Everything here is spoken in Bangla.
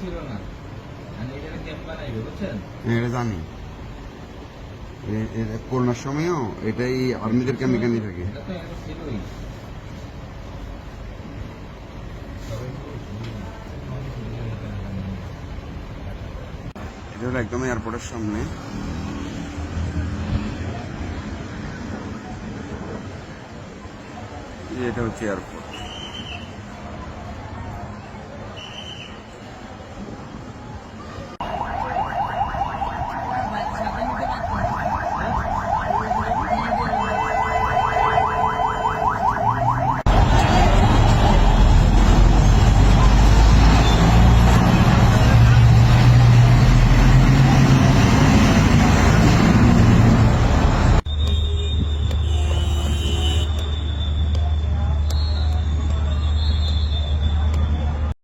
ছিল না। আমি ক্যাম্প বানাইবে বুঝছেন? এটা জানি। এটা করোনার সময়ও এটাই আর্মিদেরকে আমি এখানে থাকি। এটা হলো একদম এয়ারপোর্টের সামনে। এটা হচ্ছে এয়ারপোর্ট